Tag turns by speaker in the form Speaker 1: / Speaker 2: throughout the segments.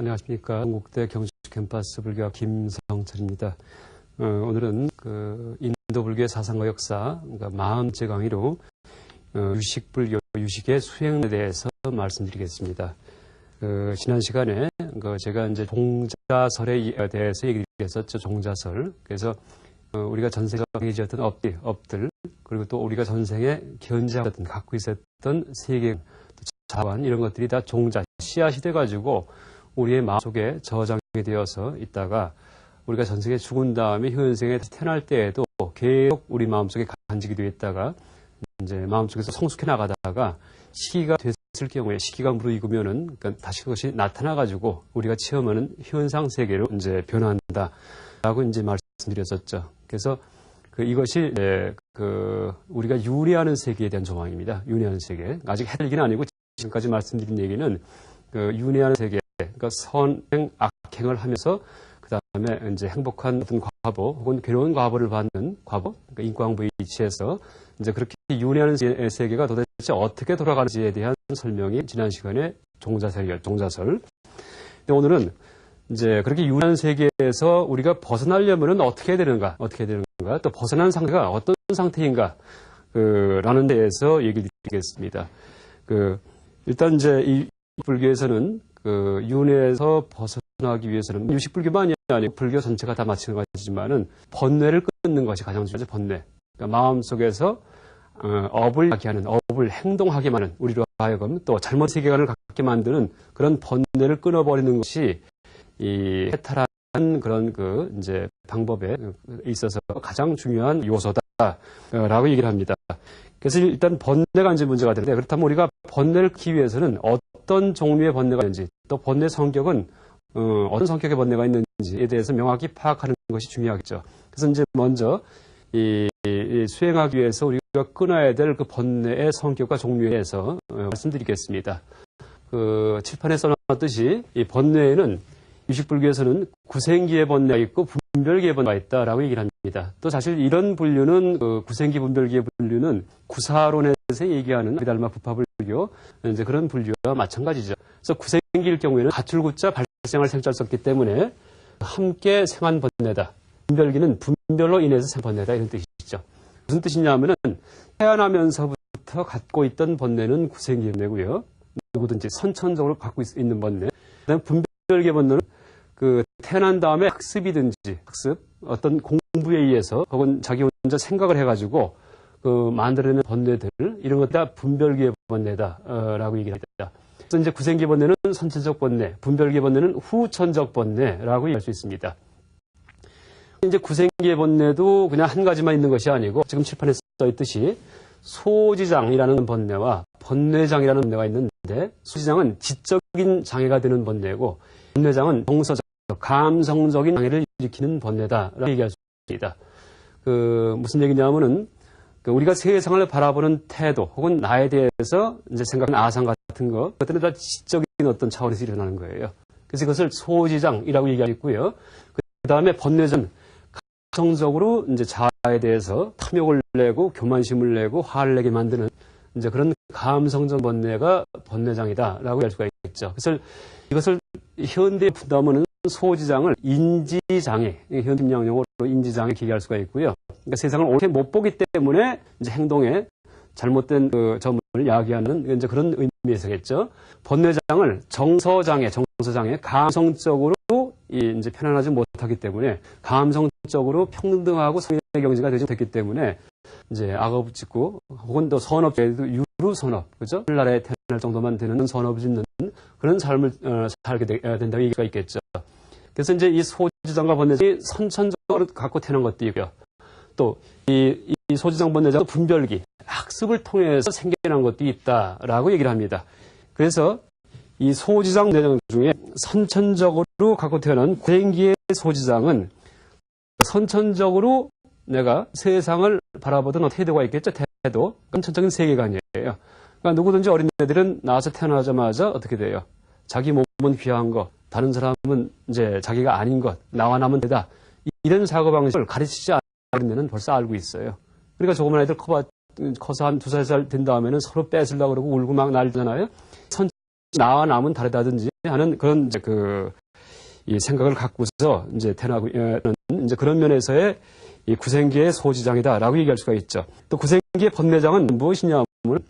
Speaker 1: 안녕하십니까. 한국대 경주 캠퍼스 불교학 김성철입니다. 어, 오늘은 그 인도 불교의 사상과 역사, 그러니까 마음제 강의로 어, 유식 불교, 유식의 수행에 대해서 말씀드리겠습니다. 그 지난 시간에 그 제가 이제 종자설에 대해서 얘기를 했었죠. 종자설. 그래서 어, 우리가 전생에 지었던 업들, 업들, 그리고 또 우리가 전생에 견지하던 갖고 있었던 세계, 자관 이런 것들이 다 종자, 씨앗이 돼가지고 우리의 마음속에 저장이 되어서 있다가 우리가 전생에 죽은 다음에 현생에 태어날 때에도 계속 우리 마음속에 간직이 되어 있다가 이제 마음속에서 성숙해 나가다가 시기가 됐을 경우에 시기가 무르익으면은 그러니까 다시 그것이 나타나 가지고 우리가 체험하는 현상 세계로 이제 변화한다라고 이제 말씀드렸었죠. 그래서 그 이것이 그 우리가 유리하는 세계에 대한 조망입니다. 윤회하는 세계. 아직 해결기는 아니고 지금까지 말씀드린 얘기는 그 윤회하는 세계 그러니까 선행, 악행을 하면서 그 다음에 이제 행복한 어떤 과보 혹은 괴로운 과보를 받는 과보, 그러니까 인과응보의 이치에서 이제 그렇게 윤회하는 세계가 도대체 어떻게 돌아가는지에 대한 설명이 지난 시간에 종자설, 종자설. 근데 오늘은 이제 그렇게 윤회하는 세계에서 우리가 벗어나려면 어떻게 해야 되는가, 어떻게 해야 되는가, 또 벗어난 상태가 어떤 상태인가, 그, 라는 데에서 얘기를 드리겠습니다. 그, 일단 이제 이 불교에서는 그 윤회에서 벗어나기 위해서는 유식불교만이 아니고 불교 전체가 다 마찬가지지만은 번뇌를 끊는 것이 가장 중요하죠. 번뇌. 그러니까 마음 속에서 어, 업을 하게 하는, 업을 행동하게 하는 우리로 하여금 또 잘못 세계관을 갖게 만드는 그런 번뇌를 끊어버리는 것이 이 해탈한 그런 그 이제 방법에 있어서 가장 중요한 요소다라고 얘기를 합니다. 그래서 일단 번뇌가 이제 문제가 되는데 그렇다면 우리가 번뇌를 키기 위해서는 어떤 종류의 번뇌가 있는지 또 번뇌 성격은 어, 떤 성격의 번뇌가 있는지에 대해서 명확히 파악하는 것이 중요하겠죠. 그래서 이제 먼저 이, 이 수행하기 위해서 우리가 끊어야 될 그 번뇌의 성격과 종류에 대해서 어, 말씀드리겠습니다. 그 칠판에 써놨듯이 이 번뇌에는 유식불교에서는 구생기의 번뇌가 있고 분별기의 번뇌가 있다라고 얘기를 합니다. 또 사실 이런 분류는 그 구생기 분별기의 분류는 구사론에서 얘기하는 비달마 부파 불교 이제 그런 분류와 마찬가지죠. 그래서 구생기일 경우에는 가출구자 발생할 생자를 썼기 때문에 함께 생한 번뇌다. 분별기는 분별로 인해서 생 번뇌다 이런 뜻이죠. 무슨 뜻이냐면은 태어나면서부터 갖고 있던 번뇌는 구생기 번뇌고요. 누구든지 선천적으로 갖고 있, 는 번뇌. 그다음 분별기 번뇌는 그 태어난 다음에 학습이든지 학습 어떤 공부에 의해서 혹은 자기 혼자 생각을 해가지고 그 만들어내는 번뇌들 이런 것 다 분별기의 번뇌다라고 얘기합니다. 그래서 이제 구생기 번뇌는 선천적 번뇌, 분별기 번뇌는 후천적 번뇌라고 얘기할 수 있습니다. 이제 구생기의 번뇌도 그냥 한 가지만 있는 것이 아니고 지금 칠판에 써 있듯이 소지장이라는 번뇌와 번뇌장이라는 번뇌가 있는데 소지장은 지적인 장애가 되는 번뇌고 번뇌장은 정서적 감성적인 장애를 일으키는 번뇌다라고 얘기할 수 있습니다. 그 무슨 얘기냐면은 그 우리가 세상을 바라보는 태도 혹은 나에 대해서 이제 생각하는 아상 같은 거 그것들은 다 지적인 어떤 차원에서 일어나는 거예요. 그래서 그것을 소지장이라고 얘기하고요. 그 다음에 번뇌전 감성적으로 이제 자아에 대해서 탐욕을 내고 교만심을 내고 화를 내게 만드는 이제 그런 감성적 번뇌가 번뇌장이다라고 할 수가 있겠죠. 그래서 이것을 현대에 푼다면은 소지장을 인지장애, 현임양용어로 인지장애 기계할 수가 있고요. 그러니까 세상을 옳게 못 보기 때문에 이제 행동에 잘못된 그 점을 야기하는 이제 그런 의미에서겠죠. 번뇌장을 정서장애, 정서장애, 감성적으로 이 이제 편안하지 못하기 때문에 감성적으로 평등하고 성인의 경지가 되지 못했기 때문에 이제 악업 짓고 혹은 또 선업에도 유루 선업, 그죠? 하늘나라에 태어날 정도만 되는 선업을 짓는 그런 삶을 어, 살게 되, 어, 된다고 얘기가 있겠죠. 그래서 이제 이 소지장과 번뇌장이 선천적으로 갖고 태어난 것도 있고요. 또이이 소지장 번뇌장 분별기, 학습을 통해서 생겨난 것도 있다라고 얘기를 합니다. 그래서 이 소지장 내장 중에 선천적으로 갖고 태어난 구행기의 소지장은 선천적으로 내가 세상을 바라보던 태도가 있겠죠. 태도. 선천적인 세계관이에요. 그러니까 누구든지 어린애들은 나와서 태어나자마자 어떻게 돼요? 자기 몸은 귀한 것, 다른 사람은 이제 자기가 아닌 것, 나와 남은 데다. 이런 사고방식을 가르치지 않으면 벌써 알고 있어요. 그러니까 조그만 애들 커봐, 커서 한두살된 다음에는 서로 뺏으려고 그러고 울고 막 날잖아요. 나와 남은 다르다든지 하는 그런 이제 그, 이 생각을 갖고서 이제 태어나고, 어, 이제 그런 면에서의 이 구생기의 소지장이다라고 얘기할 수가 있죠. 또 구생기의 번뇌장은 무엇이냐 하면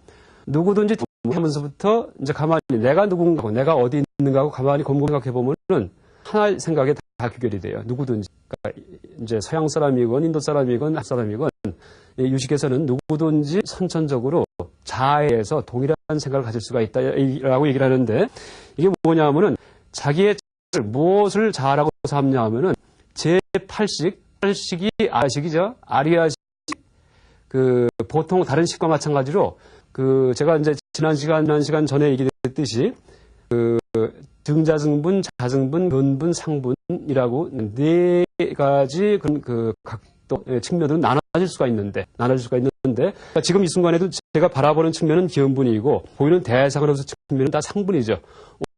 Speaker 1: 누구든지 하면서부터 이제 가만히 내가 누군가고 내가 어디 있는가 하고 가만히 곰곰이 생각해 보면은 하나의 생각에 다 귀결이 돼요. 누구든지. 그러니까 이제 서양 사람이건 인도 사람이건 한국 사람이건 이 유식에서는 누구든지 선천적으로 자아에서 동일한 생각을 가질 수가 있다라고 얘기를 하는데 이게 뭐냐 하면은 자기의 무엇을 자아라고 삼냐 하면은 제8식, 8식이 아식이죠. 아리아식 그 보통 다른 식과 마찬가지로 그 제가 이제 지난 시간 지난 시간 전에 얘기했듯이 그 등자증분, 자증분, 근분, 상분이라고 네 가지 그, 그 각도 의 측면으로 나눠질 수가 있는데 나눠질 수가 있는데 그러니까 지금 이 순간에도 제가 바라보는 측면은 기원분이고 보이는 대상으로서 측면은 다 상분이죠.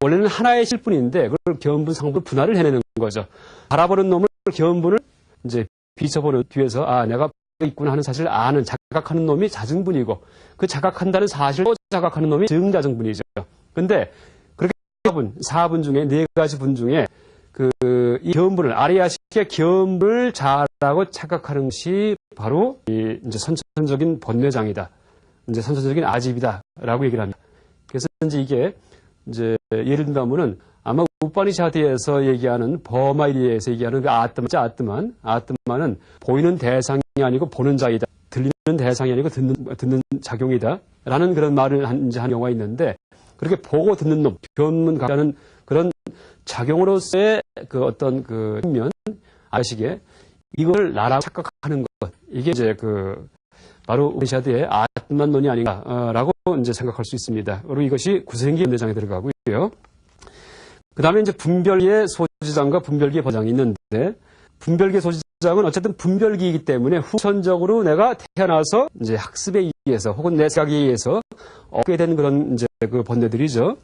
Speaker 1: 원래는 하나의 실분인데 그걸 기원분, 상분 분할을 해내는 거죠. 바라보는 놈을 기원분을 이제 비춰보는 뒤에서 아 내가 있구나 하는 사실을 아는 자각하는 놈이 자증분이고 그 자각한다는 사실을 자각하는 놈이 증자증분이죠. 근데 4분, 4분 중에 네 가지 분 중에 그이 견분을 아리아식의 견분을 자라고 착각하는 것이 바로 이 이제 선천적인 번뇌장이다. 이제 선천적인 아집이다라고 얘기를 합니다. 그래서 이제 이게 이제 예를 든다면은 아마 우파니샤드에서 얘기하는 버마이리에서 얘기하는 그 아뜨만, 아뜨만, 아뜨만은 보이는 대상이 아니고 보는 자이다. 들리는 대상이 아니고 듣는, 듣는 작용이다. 라는 그런 말을 한, 이제 한 경우가 있는데, 그렇게 보고 듣는 놈, 견문가라는 그런 작용으로서의 그 어떤 그 면, 아식에 이걸 나라고 착각하는 것. 이게 이제 그, 바로 우파니샤드의 아뜨만론이 아닌가라고 이제 생각할 수 있습니다. 그리고 이것이 구생기 내장에 들어가고요. 그 다음에 이제 분별기의 소지장과 분별기의 번장이 있는데, 분별기의 소지장은 어쨌든 분별기이기 때문에 후천적으로 내가 태어나서 이제 학습에 의해서 혹은 내 생각에 의해서 얻게 된 그런 이제 그 번뇌들이죠.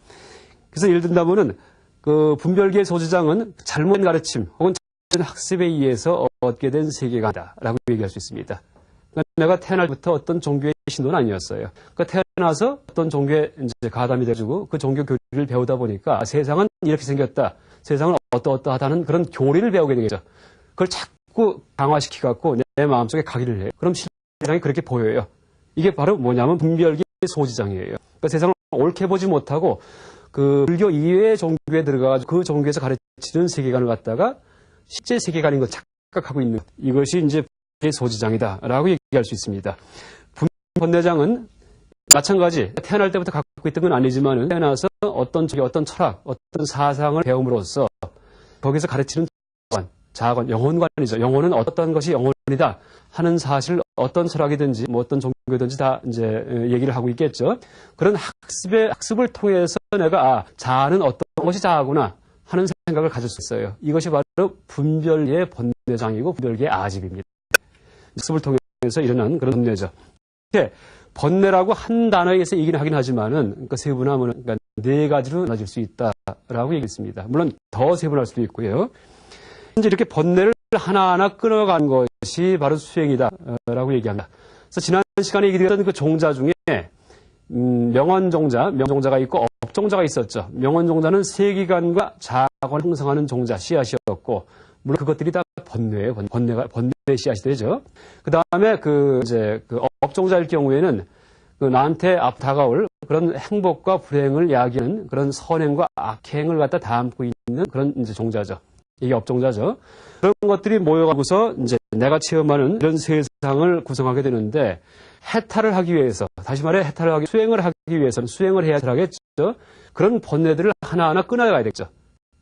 Speaker 1: 그래서 예를 든다면은 그 분별기의 소지장은 잘못된 가르침 혹은 잘못된 학습에 의해서 얻게 된 세계관이다라고 얘기할 수 있습니다. 그러니까 내가 태어날 부터 어떤 종교의 신도는 아니었어요. 그러니까 태어나서 어떤 종교에 이제 가담이 돼가지고 그 종교 교리를 배우다 보니까 세상은 이렇게 생겼다. 세상은 어떠어떠하다는 그런 교리를 배우게 되겠죠. 그걸 자꾸 강화시키 갖고 내 마음속에 가기를 해요. 그럼 세상이 그렇게 보여요. 이게 바로 뭐냐면 분별기 소지장이에요. 그러니까 세상을 옳게 보지 못하고 그 불교 이외의 종교에 들어가가지고 그 종교에서 가르치는 세계관을 갖다가 실제 세계관인 것 착각하고 있는 이것이 이제 소지장이다라고 얘기할 수 있습니다. 번뇌장은 마찬가지 태어날 때부터 갖고 있던 건 아니지만 태어나서 어떤 쪽에 어떤 철학, 어떤 사상을 배움으로써 거기서 가르치는 자관, 자관, 영혼관이죠. 영혼은 어떤 것이 영혼이다 하는 사실 어떤 철학이든지 뭐 어떤 종교든지 다 이제 얘기를 하고 있겠죠. 그런 학습의 학습을 통해서 내가 아, 자아는 어떤 것이 자아구나 하는 생각을 가질 수 있어요. 이것이 바로 분별의 번뇌장이고 분별의 아집입니다. 학습을 통해서 일어난 그런 번뇌죠. 이렇게 번뇌라고 한 단어에서 얘기는 하긴 하지만은 그러니까 세분화하면 그러니까 네 가지로 나눠질 수 있다라고 얘기했습니다. 물론 더 세분할 수도 있고요. 이제 이렇게 번뇌를 하나하나 끊어간 것이 바로 수행이다라고 얘기합니다. 그래서 지난 시간에 얘기드렸던 그 종자 중에 음, 명언종자, 명종자가 있고 업종자가 있었죠. 명언종자는 세기관과 자아관을 형성하는 종자, 씨앗이었고 물론 그것들이 다 번뇌예요. 번뇌가 번뇌 씨앗이 되죠. 그 다음에 그 이제 그 업종자일 경우에는 그 나한테 앞 다가올 그런 행복과 불행을 야기하는 그런 선행과 악행을 갖다 담고 있는 그런 이제 종자죠. 이게 업종자죠. 그런 것들이 모여가고서 이제 내가 체험하는 이런 세상을 구성하게 되는데 해탈을 하기 위해서 다시 말해 해탈을 하기 수행을 하기 위해서는 수행을 해야 하겠죠. 그런 번뇌들을 하나하나 끊어가야 되겠죠.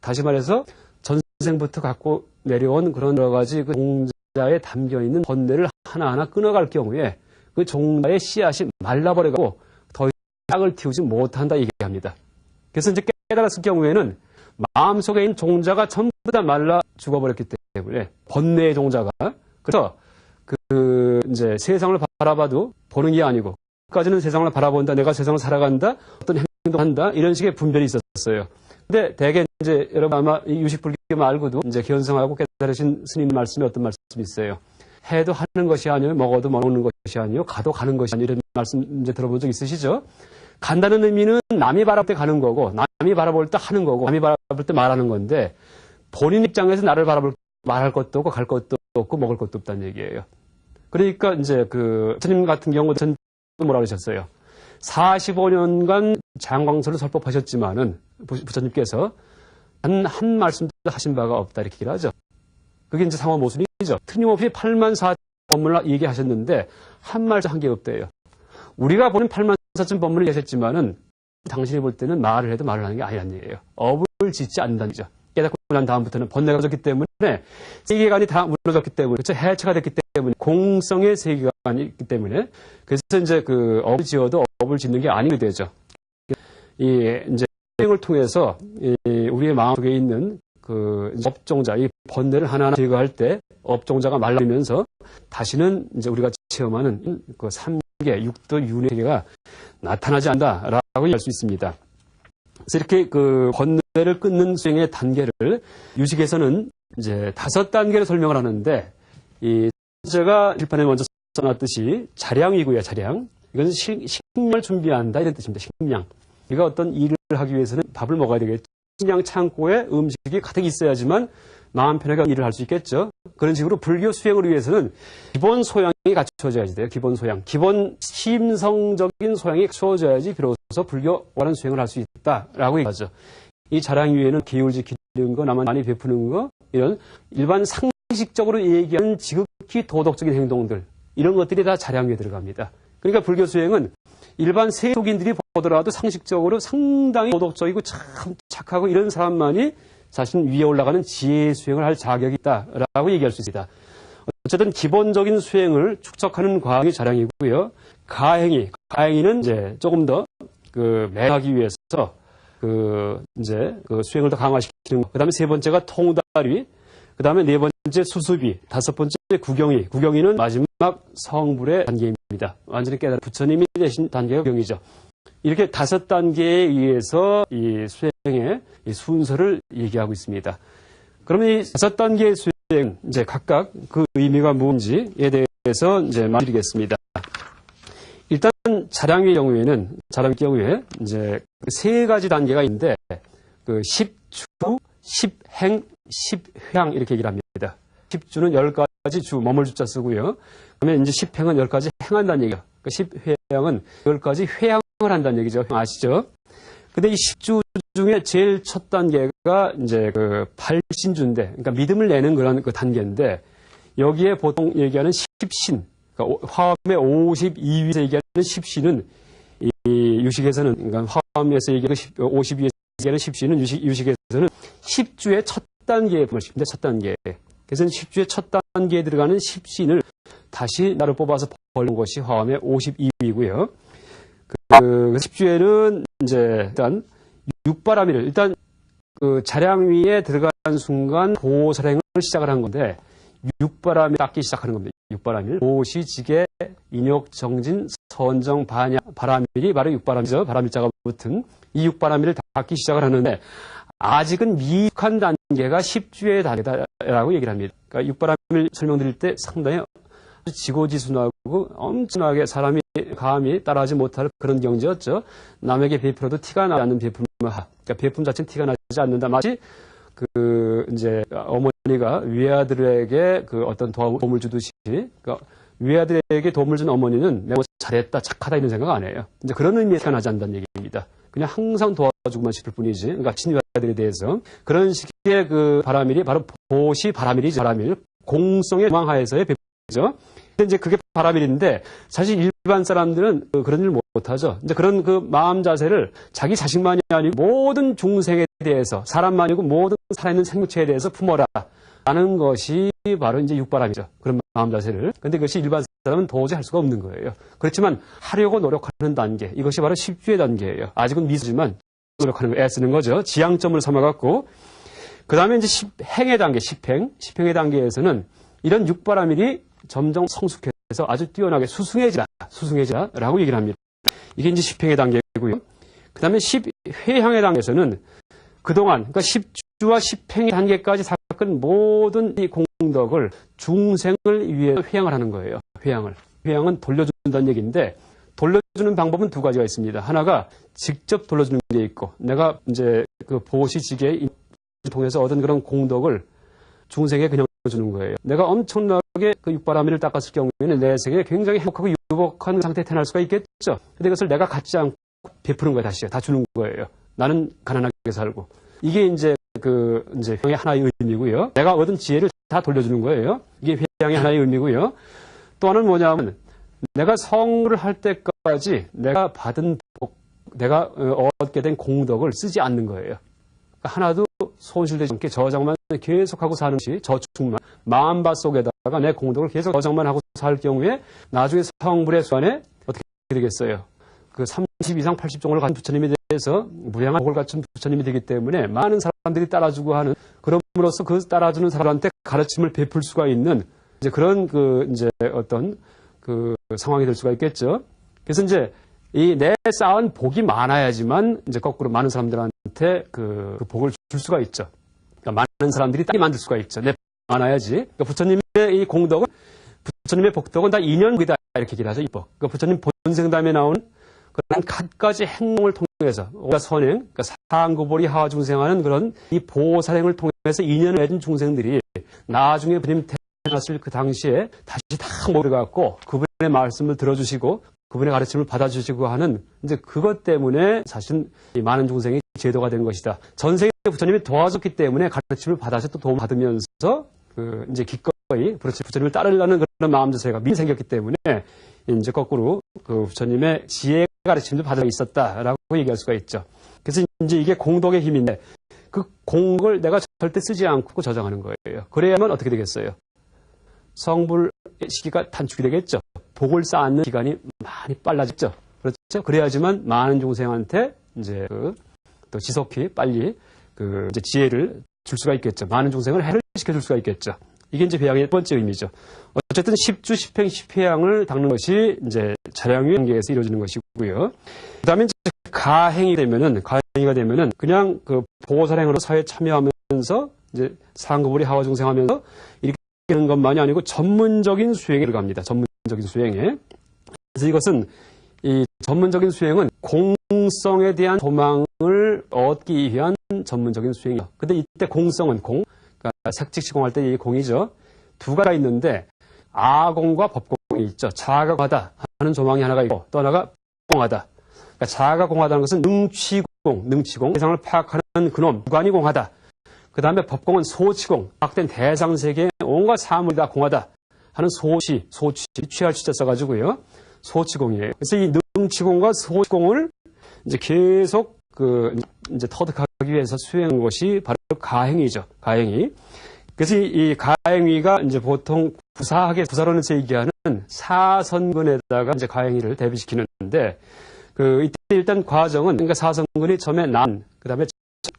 Speaker 1: 다시 말해서 전생부터 갖고 내려온 그런 여러 가지 그 종자에 담겨 있는 번뇌를 하나하나 끊어갈 경우에 그 종자의 씨앗이 말라버려가고 더 이상을 틔우지 못한다 얘기합니다. 그래서 이제 깨달았을 경우에는 마음속에 있는 종자가 전부 다 말라 죽어버렸기 때문에 번뇌의 종자가 그래서 그 이제 세상을 바라봐도 보는 게 아니고 까지는 세상을 바라본다 내가 세상을 살아간다 어떤 행동한다 이런 식의 분별이 있었어요. 근데 대개 이제 여러분 아마 유식불교 말고도 이제 견성하고 깨달으신 스님 말씀이 어떤 말씀이 있어요. 해도 하는 것이 아니요 먹어도 먹는 것이 아니요 가도 가는 것이 아니요 이런 말씀 이제 들어본 적 있으시죠? 간다는 의미는 남이 바라볼 때 가는 거고, 남이 바라볼 때 하는 거고, 남이 바라볼 때 말하는 건데, 본인 입장에서 나를 바라볼, 말할 것도 없고, 갈 것도 없고, 먹을 것도 없다는 얘기예요. 그러니까 이제 그, 스님 같은 경우, 전 뭐라 그러셨어요? 45년간 장광설을 설법하셨지만은, 부- 부처님께서 한, 한 말씀도 하신 바가 없다, 이렇게 얘기를 하죠. 그게 이제 상호 모순이죠. 틀림없이 8만 4 법문을 얘기하셨는데, 한 말도 한 게 없대요. 우리가 보는 8만 4천 법문을 얘기하셨지만은, 당신이 볼 때는 말을 해도 말을 하는 게 아니란 얘기예요. 업을 짓지 않는다는 얘기죠. 깨닫고 난 다음부터는 번뇌가 졌기 때문에, 세계관이 다 무너졌기 때문에, 그렇죠? 해체가 됐기 때문에, 공성의 세계관이 있기 때문에, 그래서 이제 그 업을 지어도 업을 짓는 게 아니게 되죠. 이, 이제, 수행을 통해서, 이, 우리의 마음속에 있는 그 업종자, 이 번뇌를 하나하나 제거할 때 업종자가 말라면서 다시는 이제 우리가 체험하는 그 3계, 육도 윤회 세계가 나타나지 않는다라고 얘기할 수 있습니다. 그래서 이렇게 그 번뇌를 끊는 수행의 단계를 유식에서는 이제 다섯 단계로 설명을 하는데 이 제가 일판에 먼저 써놨듯이 자량이고요, 자량. 이건 식, 식량을 준비한다 이런 뜻입니다. 식량. 우리가 어떤 일을 하기 위해서는 밥을 먹어야 되겠죠. 식량 창고에 음식이 가득 있어야지만 마음 편하게 일을 할 수 있겠죠. 그런 식으로 불교 수행을 위해서는 기본 소양이 갖춰져야지 돼요. 기본 소양. 기본 심성적인 소양이 갖춰져야지 비로소 불교와는 수행을 할 수 있다라고 얘기하죠. 이 자랑 위에는 계율 지키는 거, 남한 많이 베푸는 거, 이런 일반 상식적으로 얘기하는 지극히 도덕적인 행동들, 이런 것들이 다 자량 위에 들어갑니다. 그러니까 불교 수행은 일반 세속인들이 보더라도 상식적으로 상당히 도덕적이고 참 착하고 이런 사람만이 자신 위에 올라가는 지혜 수행을 할 자격이 있다라고 얘기할 수 있습니다. 어쨌든 기본적인 수행을 축적하는 과학이 자량이고요. 가행이, 가행이는 이제 조금 더 그 매하기 위해서 그 이제 그 수행을 더 강화시키는 것. 그다음에 세 번째가 통달위, 그다음에 네 번째 수습이, 다섯 번째 구경이. 구경이는 마지막 성불의 단계입니다. 완전히 깨달은 부처님이 되신 단계가 구경이죠. 이렇게 다섯 단계에 의해서 이 수행의 이 순서를 얘기하고 있습니다. 그러면 이 다섯 단계의 수행, 이제 각각 그 의미가 뭔지에 대해서 이제 말드리겠습니다. 일단 자량의 경우에는 자량의 경우에 이제 세 가지 단계가 있는데 그 십주, 십행, 십회양 이렇게 얘기를 합니다. 십주는 열 가지 주 머물 주자 쓰고요. 그러면 이제 십행은 열 가지 행한다는 얘기예요. 그 십회양은 열 가지 회양 을 한다는 얘기죠. 아시죠? 근데 이 십주 중에 제일 첫 단계가 이제 그 발신주인데, 그러니까 믿음을 내는 그런 그 단계인데, 여기에 보통 얘기하는 십신, 그러니까 화엄의 52위에서 얘기하는 십신은 이 유식에서는, 그러니까 화엄에서 얘기하는 52위에서 얘기하는 십신은 유식, 유식에서는 십주의 첫 단계의 것입니다. 첫 단계. 그래서 십주의 첫 단계에 들어가는 십신을 다시 나를 뽑아서 벌는 것이 화엄의 52위고요. 그 십주에는 이제 일단 육바라밀을 일단 그 자량 위에 들어간 순간 보살행을 시작을 한 건데 육바라밀 닦기 시작하는 겁니다. 육바라밀 보시 지계 인욕 정진 선정 반야 바라밀이 바로 육바라밀이죠. 바라밀자가 붙은 이 육바라밀을 닦기 시작을 하는데 아직은 미숙한 단계가 십주의 단계다라고 얘기를 합니다. 그러니까 육바라밀 설명드릴 때 상당히 지고지순하고 엄청나게 사람이 감히 따라하지 못할 그런 경지였죠. 남에게 베풀어도 티가 나지 않는 베품을 하. 그러니까 베품 자체는 티가 나지 않는다. 마치 그 이제 어머니가 위아들에게 그 어떤 도움을 주듯이 그러니까 위아들에게 도움을 준 어머니는 내가 잘했다, 착하다 이런 생각 안 해요. 이제 그런 의미에 티가 나지 않는다는 얘기입니다. 그냥 항상 도와주고만 싶을 뿐이지. 그러니까 친위아들에 대해서 그런 식의 그 바라밀이 바로 보시 바라밀이죠. 바라밀 공성의 망하에서의 베품이죠. 근데 이제 그게 바라밀인데 사실 일반 사람들은 그 그런 일 못하죠. 이제 그런 그 마음 자세를 자기 자식만이 아니고 모든 중생에 대해서 사람만이 고 모든 살아있는 생물체에 대해서 품어라. 라는 것이 바로 이제 육바람이죠. 그런 마음 자세를. 근데 그것이 일반 사람은 도저히 할 수가 없는 거예요. 그렇지만 하려고 노력하는 단계. 이것이 바로 십주의 단계예요. 아직은 미수지만 노력하는 거, 애쓰는 거죠. 지향점을 삼아갖고. 그 다음에 이제 십 행의 단계, 십행. 십행의 단계에서는 이런 육바라밀이 점점 성숙해서 아주 뛰어나게 수승해지라, 수승해지라라고 얘기를 합니다. 이게 이제 십행의 단계고요. 그 다음에 십회향의 단계에서는 그동안, 그러니까 십주와 십행의 단계까지 닦은 모든 이 공덕을 중생을 위해 회양을 하는 거예요. 회양을. 회양은 돌려준다는 얘기인데, 돌려주는 방법은 두 가지가 있습니다. 하나가 직접 돌려주는 게 있고, 내가 이제 그 보시지게 통해서 얻은 그런 공덕을 중생에 그냥 주는 거예요. 내가 엄청나게 그 육바라밀을 닦았을 경우에는 내 생에 굉장히 행복하고 유복한 상태에 태어날 수가 있겠죠. 근데 이것을 내가 갖지 않고 베푸는 거야, 다시요. 다 주는 거예요. 나는 가난하게 살고. 이게 이제 그, 이제 회양의 하나의 의미고요. 내가 얻은 지혜를 다 돌려주는 거예요. 이게 회양의 하나의 의미고요. 또 하나는 뭐냐면, 내가 성물을 할 때까지 내가 받은 복, 내가 어, 얻게 된 공덕을 쓰지 않는 거예요. 그러니까 하나도 손실되지 않게 저장만 계속하고 사는 것이 저축만 마음밭 속에다가 내 공덕을 계속 저장만 하고 살 경우에 나중에 성불의 수안에 어떻게 되겠어요? 그 30 이상 80 정도를 가진 부처님에 대해서 무량한 복을 갖춘 부처님이 되기 때문에 많은 사람들이 따라주고 하는 그럼으로써 그 따라주는 사람한테 가르침을 베풀 수가 있는 이제 그런 그 이제 어떤 그 상황이 될 수가 있겠죠. 그래서 이제 이 내 쌓은 복이 많아야지만 이제 거꾸로 많은 사람들한테 그, 그 복을 줄 수가 있죠. 그러니까 많은 사람들이 따게 만들 수가 있죠. 내 많아야지. 그러니까 부처님의 이 공덕은 부처님의 복덕은 다 인연이다 이렇게 얘기를 하죠. 이법. 그러니까 부처님 본생담에 나오는 그런 갖가지 행동을 통해서 우리가 선행, 그러니까 상구보리 하와 중생하는 그런 이 보살행을 통해서 인연을 맺은 중생들이 나중에 부처님 태어났을 그 당시에 다시 다 모여갖고 그분의 말씀을 들어주시고 그분의 가르침을 받아주시고 하는 이제 그것 때문에 사실 이 많은 중생이 제도가 된 것이다. 전생에 부처님이 도와줬기 때문에 가르침을 받아서 또 도움 받으면서 그 이제 기꺼이 부처님을 따르려는 그런 마음 자세가 미리 생겼기 때문에 이제 거꾸로 그 부처님의 지혜 가르침도 받아 있었다라고 얘기할 수가 있죠. 그래서 이제 이게 공덕의 힘인데 그 공덕을 내가 절대 쓰지 않고 저장하는 거예요. 그래야만 어떻게 되겠어요? 성불 시기가 단축이 되겠죠. 복을 쌓는 기간이 많이 빨라졌죠. 그렇죠? 그래야지만 많은 중생한테 이제 그 또 지속히 빨리 그 이제 지혜를 줄 수가 있겠죠. 많은 중생을 해를 시켜줄 수가 있겠죠. 이게 이제 배양의 첫 번째 의미죠. 어쨌든 10주, 10행, 10회양을 닦는 것이 이제 자량의 관계에서 이루어지는 것이고요. 그 다음에 이제 가행이 되면은, 가행이가 되면은 그냥 그 보살행으로 사회에 참여하면서 이제 상급우리 하와 중생하면서 이렇게 하는 것만이 아니고 전문적인 수행에 들어갑니다. 전문 적인 수행에. 그래서 이것은 이 전문적인 수행은 공성에 대한 도망을 얻기 위한 전문적인 수행이요. 근데 이때 공성은 공, 그러니까 색직시공할 때 이 공이죠. 두 가지가 있는데 아공과 법공이 있죠. 자아가 공하다 하는 조망이 하나가 있고 또 하나가 공하다. 그러니까 자아가 공하다는 것은 능치공, 능치공, 세상을 파악하는 그놈, 주관이 공하다. 그 다음에 법공은 소치공, 파악된 대상 세계에 온갖 사물이 다 공하다 하는 소치, 소치, 취할 취자 써가지고요. 소치공이에요. 그래서 이 능치공과 소치공을 이제 계속 그 이제 터득하기 위해서 수행한 것이 바로 가행이죠. 가행이. 그래서 이, 이 가행위가 이제 보통 부사하게 부사론에서 얘기하는 사선근에다가 이제 가행위를 대비시키는데 그 이때 일단 과정은 그러니까 사선근이 처음에 난 그다음에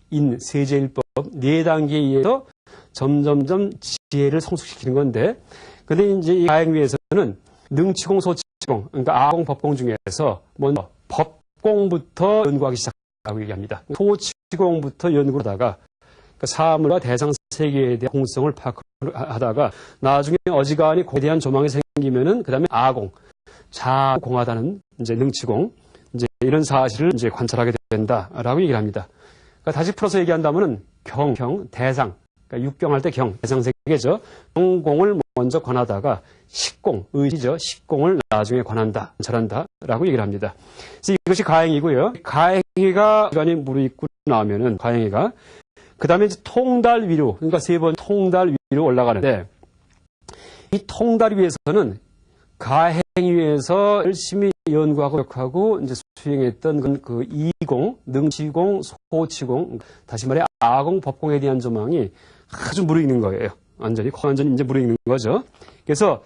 Speaker 1: 인 세제일법 네 단계에 의해서 점점점 지혜를 성숙시키는 건데 근데 이제 이 가행위에서는 능치공 소치공 그러니까 아공 법공 중에서 먼저 법공부터 연구하기 시작하고 얘기합니다. 소치공부터 연구하다가 그 사물과 대상 세계에 대한 공성을 파악하다가 나중에 어지간히 공에 대한 조망이 생기면은 그 다음에 아공, 자공하다는 이제 능치공, 이제 이런 사실을 이제 관찰하게 된다라고 얘기를 합니다. 그러니까 다시 풀어서 얘기한다면은 경, 경, 대상, 그러니까 육경할 때 경, 대상 세계죠. 경공을 먼저 관하다가 식공, 의지죠. 식공을 나중에 관한다, 관찰한다 라고 얘기를 합니다. 이것이 가행이고요. 가행이가 시간이 무르익고 나오면은 가행이가 그 다음에 이제 통달 위로, 그러니까 세 번 통달 위로 올라가는데, 이 통달 위에서는 가행 위에서 열심히 연구하고 하고 이제 수행했던 그 이공, 능치공, 소치공, 다시 말해 아공, 법공에 대한 조망이 아주 무르익는 거예요. 완전히, 완전히 이제 무르익는 거죠. 그래서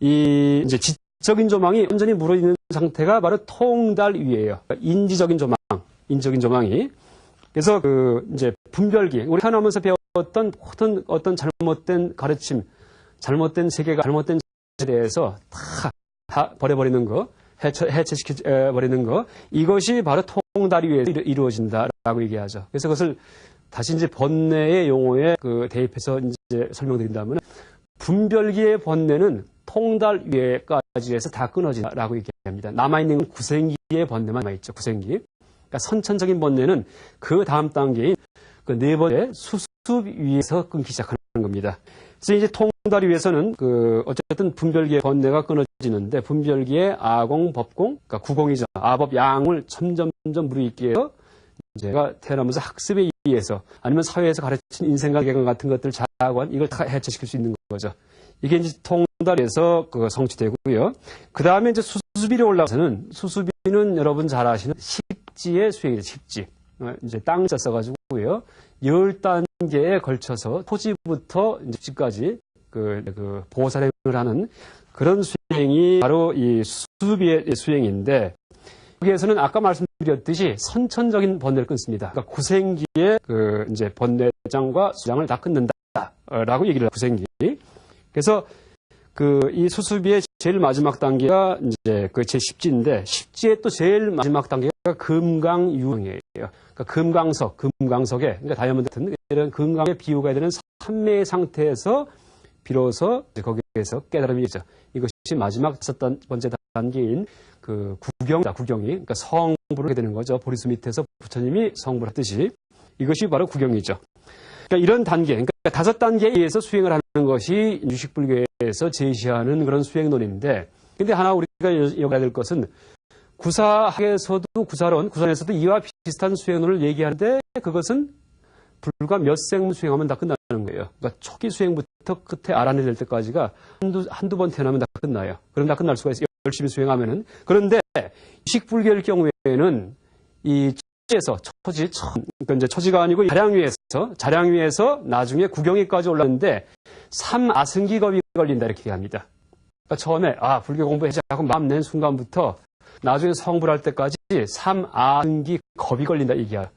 Speaker 1: 이 이제 지적인 조망이 완전히 무르익는 상태가 바로 통달. 그러니까 인지적인 조망, 인적인 조망이. 그래서 그 이제 분별기 우리 태어나면서 배웠던 모든 어떤 잘못된 가르침, 잘못된 세계가 잘못된 것에 대해서 다, 다 버려버리는 거, 해체, 해체시켜 버리는 거 이것이 바로 통다리 위에서 이루어진다라고 얘기하죠. 그래서 그것을 다시 이제 번뇌의 용어에 그 대입해서 이제 설명드린다면 분별기의 번뇌는 통달 위에까지 해서 다 끊어진다라고 얘기합니다. 남아있는 건 구생기의 번뇌만 남아있죠. 구생기. 그러니까 선천적인 번뇌는 그 다음 단계인 그 네 번째 수습 위에서 끊기 시작하는 겁니다. 그래서 이제 통달이 위해서는 그 어쨌든 분별기의 번뇌가 끊어지는데 분별기의 아공, 법공, 그러니까 구공이죠. 아법 양을 점점점 무르익게 해서 제가 태어나면서 학습에 의해서 아니면 사회에서 가르친 인생과 개관 같은 것들 자아관 이걸 다 해체시킬 수 있는 거죠. 이게 이제 통달에서 그 성취되고요. 그 다음에 이제 수수비로 올라가서는 수수비는 여러분 잘 아시는 십지의 수행이죠. 십지. 어, 이제 땅자 써가지고요. 열 단계에 걸쳐서 토지부터 이제 집까지 그, 그 보살행을 하는 그런 수행이 바로 이 수수비의 수행인데 여기에서는 아까 말씀드렸듯이 선천적인 번뇌를 끊습니다. 그러니까 구생기의 그 이제 번뇌장과 수장을 다 끊는다라고 얘기를. 구생기. 그래서 그 이 수수비의 제일 마지막 단계가 이제 그 제 10지인데 10지의 또 제일 마지막 단계가 금강유형이에요. 그러니까 금강석, 금강석에 그러니까 다이아몬드 같은 이런 금강에 비유가 되는 삼매 상태에서 비로소 거기에서 깨달음이 있죠. 이것이 마지막 첫 번째 단계인 그 구경이다, 구경이. 그러니까 성불을 하게 되는 거죠. 보리수 밑에서 부처님이 성불 했듯이. 이것이 바로 구경이죠. 그러니까 이런 단계, 그러니까 다섯 단계에 의해서 수행을 하는 것이 유식불교에서 제시하는 그런 수행론인데, 근데 하나 우리가 여겨야 될 것은 구사학에서도 구사론, 구산에서도 이와 비슷한 수행론을 얘기하는데 그것은 불과 몇 생 수행하면 다 끝나는 거예요. 그러니까 초기 수행부터 끝에 알아내될 때까지가 한두, 한두 번 태어나면 다 끝나요. 그럼 다 끝날 수가 있어요. 열심히 수행하면은. 그런데 식불교일 경우에는 이 처지에서 처지, 처, 그러니까 이제 처지가 아니고 자량 위에서, 자량 위에서 나중에 구경위까지 올랐는데 삼아승기겁이 걸린다 이렇게 합니다. 그러니까 처음에 아 불교 공부해자고 마음 낸 순간부터 나중에 성불할 때까지 삼아승기 겁이 걸린다 얘기야.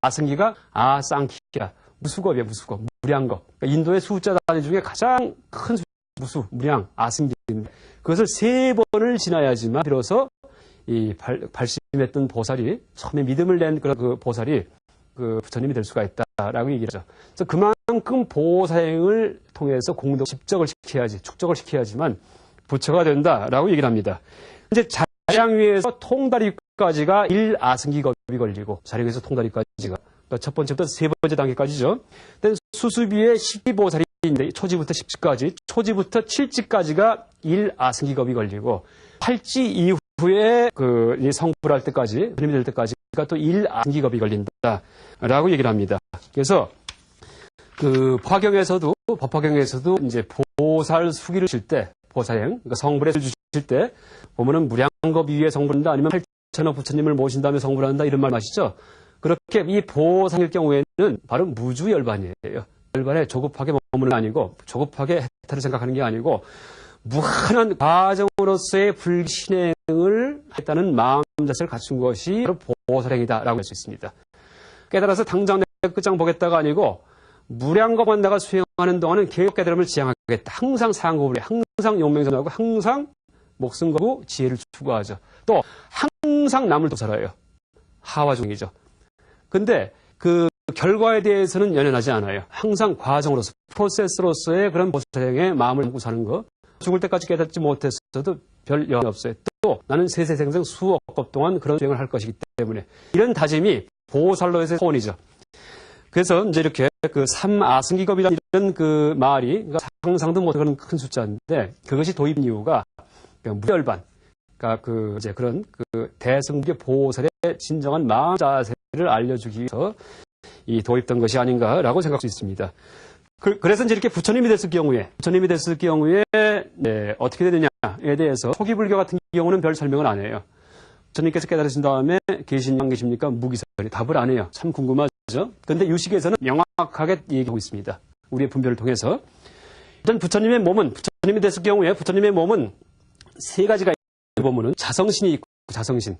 Speaker 1: 아승기가 아쌍키야. 무수겁이야, 무수겁. 무량겁. 그러니까 인도의 숫자 단위 중에 가장 큰 수, 무수, 무량, 아승기인데 그것을 세 번을 지나야지만 비로소 이 발, 발심했던 보살이 처음에 믿음을 낸 그런 그 보살이 그 부처님이 될 수가 있다라고 얘기를 하죠. 그래서 그만큼 보사행을 통해서 공덕 집적을 시켜야지, 축적을 시켜야지만 부처가 된다라고 얘기를 합니다. 이제 자량 위에서 통다리까지가 1아승기겁이 걸리고 자량 위에서 통다리까지가 그러니까 첫 번째부터 세 번째 단계까지죠. 수수비의 12보살 초지부터 10지까지, 초지부터 7지까지가 1아승기겁이 걸리고 8지 이후에 그 성불할 때까지, 스님이 될 때까지가 또 1아승기겁이 걸린다라고 얘기를 합니다. 그래서 그 화경에서도 법화경에서도 이제 보살 수기를 칠 때, 보살행, 그러니까 성불에 주실 때 보면은 무량겁 위에 성불한다 아니면 8천억 부처님을 모신 다음에 성불한다 이런 말 마시죠. 그렇게 이 보상일 경우에는 바로 무주 열반이에요. 열반에 조급하게 머무는 게 아니고 조급하게 해탈을 생각하는 게 아니고 무한한 과정으로서의 불신행을 했다는 마음 자세를 갖춘 것이 바로 보살행이다라고 할 수 있습니다. 깨달아서 당장 내 끝장 보겠다가 아니고 무량겁만 내가 수행하는 동안은 계속 깨달음을 지향하겠다. 항상 상고불 항상 용맹선하고 항상 목숨 걸고 지혜를 추구하죠. 또 항상 남을 도살아요. 하와종이죠. 근데 그 결과에 대해서는 연연하지 않아요. 항상 과정으로서, 프로세스로서의 그런 보살행에 마음을 먹고 사는 거. 죽을 때까지 깨닫지 못했어도 별 영이 없어요. 또 나는 세세생생 수억 급 동안 그런 수행을 할 것이기 때문에 이런 다짐이 보살로에서의 소원이죠. 그래서 이제 이렇게 그 삼아승기겁이라는 이런 그 말이 그러니까 상상도 못하는 큰 숫자인데 그것이 도입 이유가 무열반, 그러니까 그 이제 그런 그 대승교 보살의 진정한 마음 자세를 알려주기 위해서 이 도입된 것이 아닌가라고 생각할 수 있습니다. 그, 래서 이제 이렇게 부처님이 됐을 경우에 부처님이 됐을 경우에 네, 어떻게 되느냐에 대해서 초기 불교 같은 경우는 별 설명을 안 해요. 부처님께서 깨달으신 다음에 계신 안 계십니까? 무기설이 답을 안 해요. 참 궁금하죠. 그런데 유식에서는 명확하게 얘기하고 있습니다. 우리의 분별을 통해서 일단 부처님의 몸은 부처님이 됐을 경우에 부처님의 몸은 세 가지가 보면은 자성신이 있고 자성신.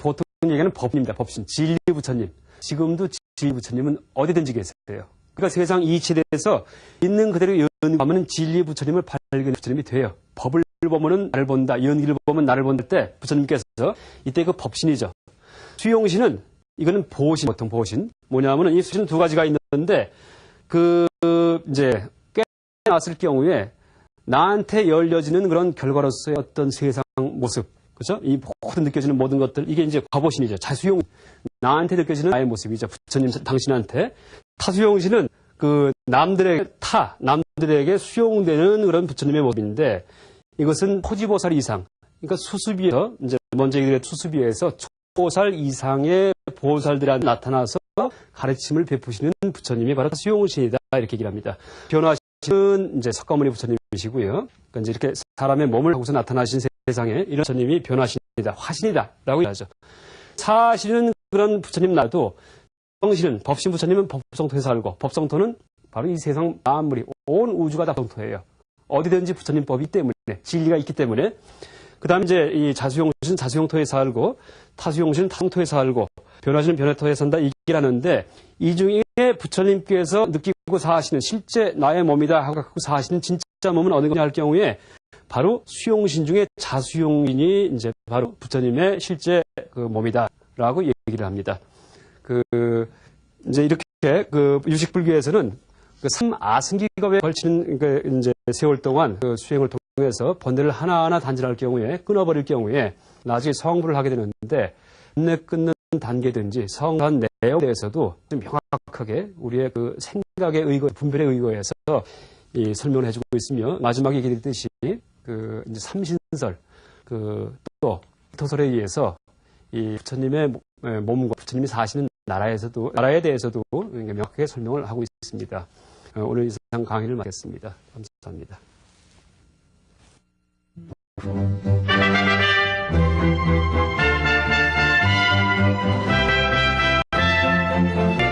Speaker 1: 보통 얘기하는 법입니다. 법신. 진리 부처님. 지금도 진리 부처님은 어디든지 계세요. 그러니까 세상 이치대에서 있는 그대로 연구하면 진리 부처님을 발견 부처님이 돼요. 법을 보면은 나를 본다. 연기를 보면 나를 본다 때 부처님께서 이때 그 법신이죠. 수용신은 이거는 보신 보통 보신 뭐냐면은 이 수신은 두 가지가 있는데 그 이제 깨어났을 경우에 나한테 열려지는 그런 결과로서의 어떤 세상 모습, 그죠? 이 모든 느껴지는 모든 것들, 이게 이제 과보신이죠. 자수용, 나한테 느껴지는 나의 모습이죠. 부처님, 당신한테. 타수용신은 그 남들에게, 타, 남들에게 수용되는 그런 부처님의 모습인데, 이것은 포지보살 이상, 그러니까 수수비에서, 이제 먼저 얘기했 수수비에서 초보살 이상의 보살들한테 나타나서 가르침을 베푸시는 부처님이 바로 수용신이다. 이렇게 얘기를 합니다. 변화신은 이제 석가모니 부처님 이시고요. 그러니까 이렇게 사람의 몸을 하고서 나타나신 세상에 이런 부처님이 변화신이다. 화신이다. 라고 하죠. 사실은 그런 부처님 나도 정신은 법신 부처님은 법성토에 살고 법성토는 바로 이 세상 만물이 온 우주가 다 법성토예요. 어디든지 부처님 법이 때문에 진리가 있기 때문에 그 다음에 이제 이 자수용신은 자수용토에 살고 타수용신은 타수토에 살고 변화신은 변화토에 산다 얘기를 하는데 이 중에 부처님께서 느끼고 사시는 실제 나의 몸이다 하고 갖고 사시는 진짜 몸은 어느 거냐 할 경우에 바로 수용신 중에 자수용신이 이제 바로 부처님의 실제 그 몸이다라고 얘기를 합니다. 그 이제 이렇게 그 유식불교에서는 그 삼아승기겁에 걸치는 그 이제 세월 동안 그 수행을 통해서 번뇌를 하나하나 단절할 경우에 끊어버릴 경우에 나중에 성불을 하게 되는데 끝내 끊는 단계든지 성한 내용에 대해서도 좀 명확하게 우리의 그 생 생각의 의거, 분별의 의거에서 이 설명을 해주고 있으며 마지막에 기대듯이 그 이제 삼신설 그또 토설에 의해서 이 부처님의 예, 몸과 부처님이 사시는 나라에서도 나라에 대해서도 명확하게 설명을 하고 있습니다. 어, 오늘 이상 강의를 마치겠습니다. 감사합니다.
Speaker 2: Thank.